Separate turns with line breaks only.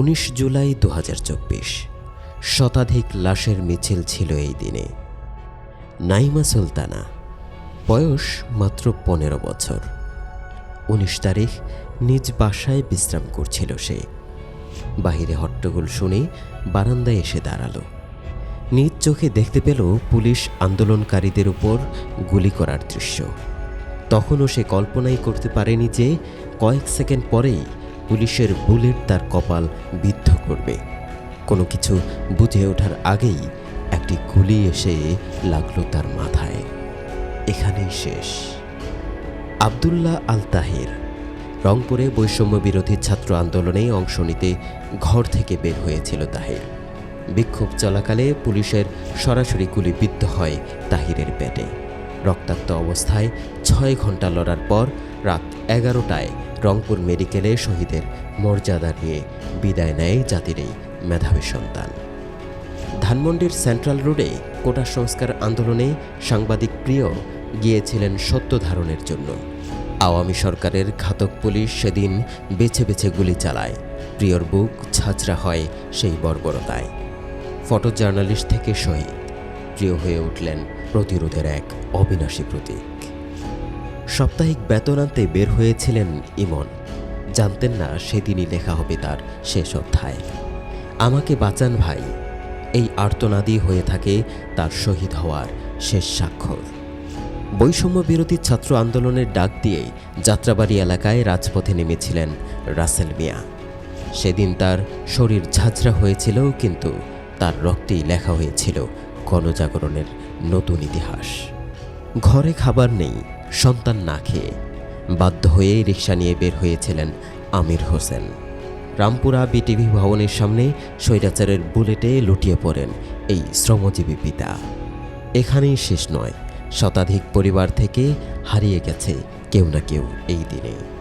উনিশ জুলাই দু হাজার চব্বিশ। শতাধিক লাশের মিছিল ছিল এই দিনে। নাইমা সুলতানা, বয়স মাত্র পনেরো বছর। উনিশ তারিখ নিজ বাসায় বিশ্রাম করছিল সে। বাহিরে হট্টগোল শুনে বারান্দায় এসে দাঁড়াল। নিজ চোখে দেখতে পেল পুলিশ আন্দোলনকারীদের উপর গুলি করার দৃশ্য। তখনও সে কল্পনাই করতে পারেনি যে কয়েক সেকেন্ড পরেই পুলিশের বুলেট তার কপাল বিদ্ধ করবে। কোনো কিছু বুঝে ওঠার আগেই একটি গুলি এসে লাগল তার মাথায়। এখানেই শেষ। আবদুল্লাহ আল তাহির রংপুরে বৈষম্য বিরোধী ছাত্র আন্দোলনে অংশ নিতে ঘর থেকে বের হয়েছিল তাহির। বিক্ষোভ চলাকালে পুলিশের সরাসরি গুলিবিদ্ধ হয় তাহিরের পেটে। রক্তাক্ত অবস্থায় ছয় ঘণ্টা লড়ার পর রাত এগারোটায় রংপুর মেডিকেলে শহীদের মর্যাদা নিয়ে বিদায় নেয় জাতির এই মেধাবী সন্তান। ধানমন্ডির সেন্ট্রাল রোডে কোটা সংস্কার আন্দোলনে সাংবাদিক প্রিয় গিয়েছিলেন সত্য ধারণের জন্য। আওয়ামী সরকারের ঘাতক পুলিশ সেদিন বেছে বেছে গুলি চালায়। প্রিয়র বুক ছাঁচড়া হয় সেই বর্বরতায়। ফটো জার্নালিস্ট থেকে শহীদ। প্রিয় হয়ে উঠলেন প্রতিরোধের এক অবিনাশী প্রতীক। সাপ্তাহিক বেতন আনতে বের হয়েছিলেন ইমন। জানতেন না সেদিনই লেখা হবে তার শেষ অধ্যায়। আমাকে বাঁচান ভাই। এই আর্তনাদি হয়ে থাকে তার শহীদ হওয়ার শেষ স্বাক্ষর। বৈষম্য বিরোধী ছাত্র আন্দোলনের ডাক দিয়েই যাত্রাবাড়ি এলাকায় রাজপথে নেমেছিলেন রাসেল মিয়া। সেদিন তার শরীর ঝাঁঝরা হয়েছিল, কিন্তু তার রক্তেই লেখা হয়েছিল, গণজাগরণের নতুন ইতিহাস। ঘরে খাবার নেই সন্তান না খেয়ে বাধ্য হয়ে রিক্সা নিয়ে বের হয়েছিলেন আমির হোসেন। রামপুরা বিটিভি ভবনের সামনে স্বৈরাচারের বুলেটে লুটিয়ে পড়েন এই শ্রমজীবী পিতা। এখানেই শেষ নয়, শতাধিক পরিবার থেকে হারিয়ে গেছে কেউ না কেউ এই দিনে।